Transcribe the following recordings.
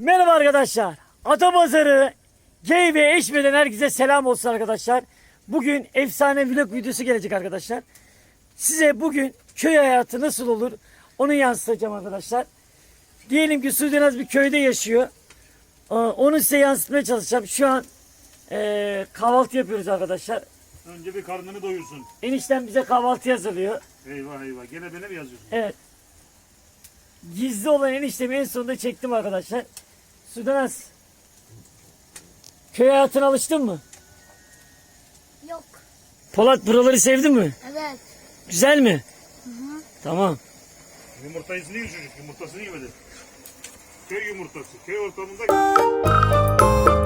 Merhaba arkadaşlar. Atapazarı Gey ve Eşme'den herkese selam olsun arkadaşlar. Bugün efsane vlog videosu gelecek arkadaşlar. Size bugün köy hayatı nasıl olur onu yansıtacağım arkadaşlar. Diyelim ki Sudenaz bir köyde yaşıyor. Ee, Onu size yansıtmaya çalışacağım. Şu an ee, kahvaltı yapıyoruz arkadaşlar. Önce bir karnını doyursun. Enişten bize kahvaltı hazırlıyor. Eyvah eyvah. Gene bana mi yazıyorsun? Evet. Gizli olan eniştemi en sonunda çektim arkadaşlar. Sudanaz. Köy hayatına alıştın mı? Yok. Polat buraları sevdin mi? Evet. Güzel mi? Tamam. Yumurtayı yiyor çocuk. Yumurtasını yemedi. Köy yumurtası. Köy ortamında...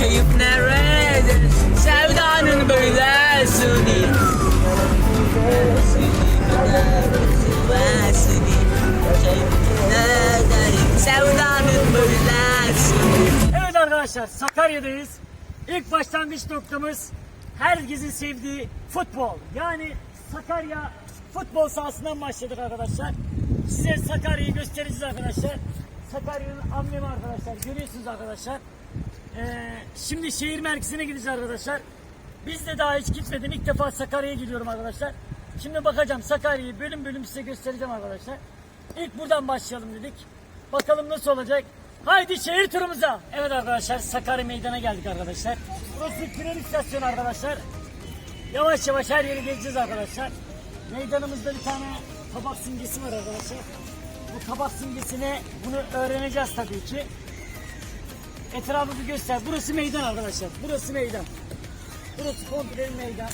Yaşayıp nerede sevdanın Yaşayıp nerede sevdanın böylesini Evet arkadaşlar Sakarya'dayız. İlk başlangıç noktamız herkesin sevdiği futbol. Yani Sakarya futbol sahasından başladık arkadaşlar. Size Sakarya'yı göstereceğiz arkadaşlar. Sakarya'nın amblemi arkadaşlar. Görüyorsunuz arkadaşlar. Ee, şimdi şehir merkezine gideceğiz arkadaşlar. Biz de daha hiç gitmedim. İlk defa Sakarya'ya gidiyorum arkadaşlar. Şimdi bakacağım Sakarya'yı bölüm bölüm size göstereceğim arkadaşlar. İlk buradan başlayalım dedik. Bakalım nasıl olacak. Haydi şehir turumuza. Evet arkadaşlar Sakarya meydana geldik arkadaşlar. Burası tren istasyonu arkadaşlar. Yavaş yavaş her yeri gezeceğiz arkadaşlar. Meydanımızda bir tane tabak simgesi var arkadaşlar. Bu tabak simgesine bunu öğreneceğiz tabii ki. Etrafı bir göster. Burası meydan arkadaşlar. Burası meydan. Burası komple meydan.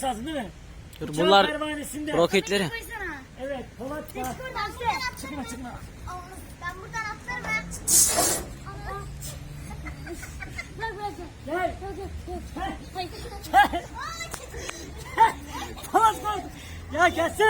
Olması lazım değil mi? Dur, Uçağın bunlar pervanesinde. roketleri. Koysana. Evet Polat da. Buradan atlarım. Çıkma çıkma. Ben buradan atlarım ben. Bırak bırak. Gel. Hayır. Gel. Polat koy. Ya gelsene.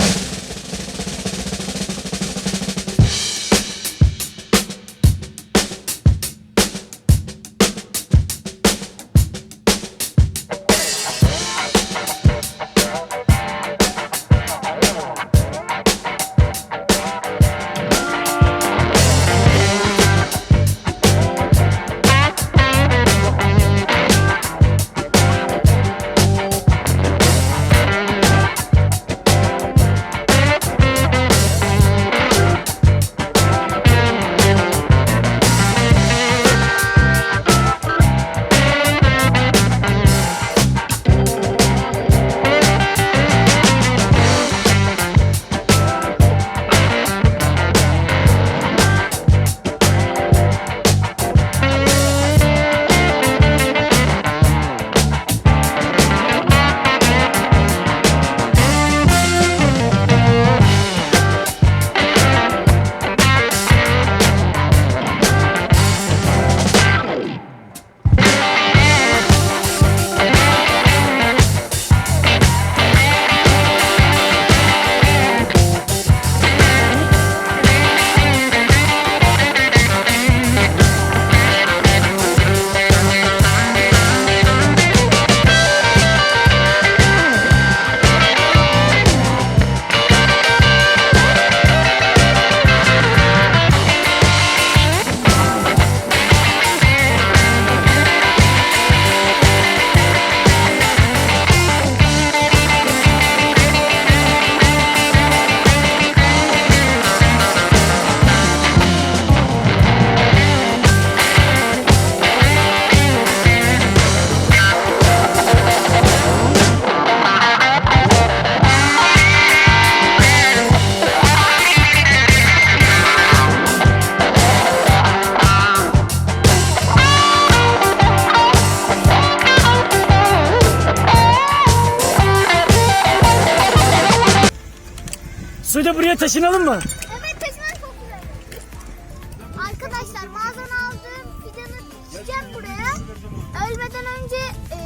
Taşınalım mı? Evet taşımak çok güzel. Arkadaşlar mağazadan aldığım fidanı dikeceğim buraya. Ölmeden önce e,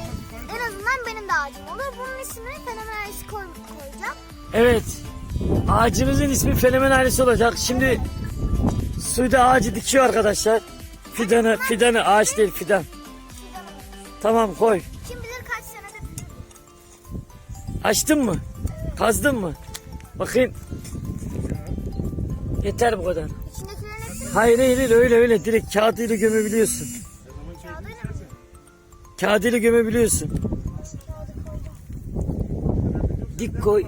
en azından benim de ağacım olur. Bunun ismini fenomen ailesi koy, koyacağım. Evet. Ağacımızın ismi Fenomen ailesi olacak. Şimdi Suda ağacı dikiyor arkadaşlar. Fidanı, fidanı, ağaç değil fidan. Tamam koy. Kim bilir kaç senedir Açtın mı? Kazdın mı? Bakayım. Yeter bu kadar. içindekilerin hepsini Hayır hayır hayır, öyle öyle direkt kağıdıyla gömebiliyorsun. kağıdıyla mı? Kağıdıyla gömebiliyorsun. Dik koy.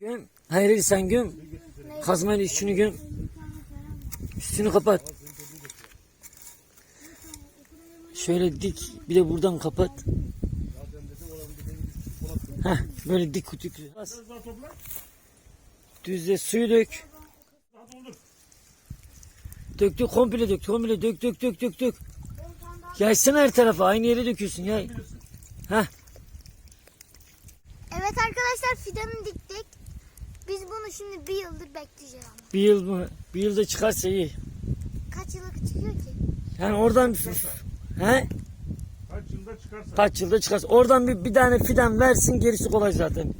Göm. Hayır hayır sen göm. Kazmayla şunu göm. Üstünü kapat. Şöyle dik. Bir de buradan kapat. Heh, böyle dik kutu. Bas. Biraz daha topla. Düzle suyu dök. Dök dök komple dök. Komple dök dök dök dök dök. Yaysana her tarafa. Aynı yere döküyorsun yay. Heh. Evet arkadaşlar fidanı diktik. Biz bunu şimdi bir yıldır bekleyeceğiz ama. Bir yıl mı? Bir yılda çıkarsa iyi. Kaç yıllık çıkıyor ki? Yani oradan he? Kaç yılda çıkarsa. Kaç yılda çıkarsa oradan bir, bir tane fidan versin gerisi kolay zaten.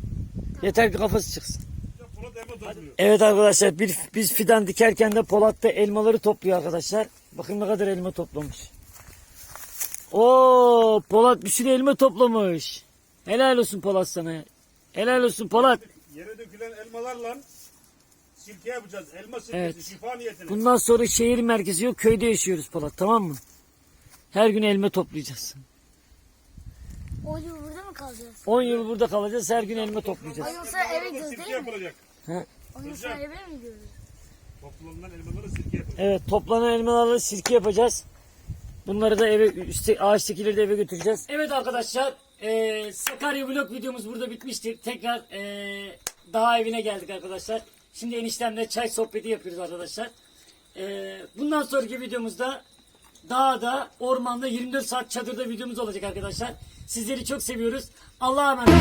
Yeter ki kafası çıksın. Ya Polat elma topluyor. Evet arkadaşlar bir, biz fidan dikerken de Polat da elmaları topluyor arkadaşlar. Bakın ne kadar elma toplamış. Oo Polat bir sürü elma toplamış. Helal olsun Polat sana. Helal olsun Polat. Yere dökülen elmalarla sirke yapacağız. Elma sirkesi Evet. şifa niyetine. Bundan sonra şehir merkezi yok köyde yaşıyoruz Polat tamam mı? Her gün elma toplayacağız. O yıl burada mı kalacağız? 10 yıl burada kalacağız her gün elma toplayacağız. O yıl sonra eve gidiyoruz değil mi? yapılacak. O onun eve mi gidiyoruz? Toplanan elmaları sirke yapacağız. Evet toplanan elmaları sirke yapacağız. Bunları da eve üstte ağaçtakileri de eve götüreceğiz. Evet arkadaşlar e, Sakarya vlog videomuz burada bitmiştir. Tekrar e, daha evine geldik arkadaşlar. Şimdi eniştemle çay sohbeti yapıyoruz arkadaşlar. E, bundan sonraki videomuzda dağda, ormanda 24 saat çadırda videomuz olacak arkadaşlar. Sizleri çok seviyoruz. Allah'a emanet.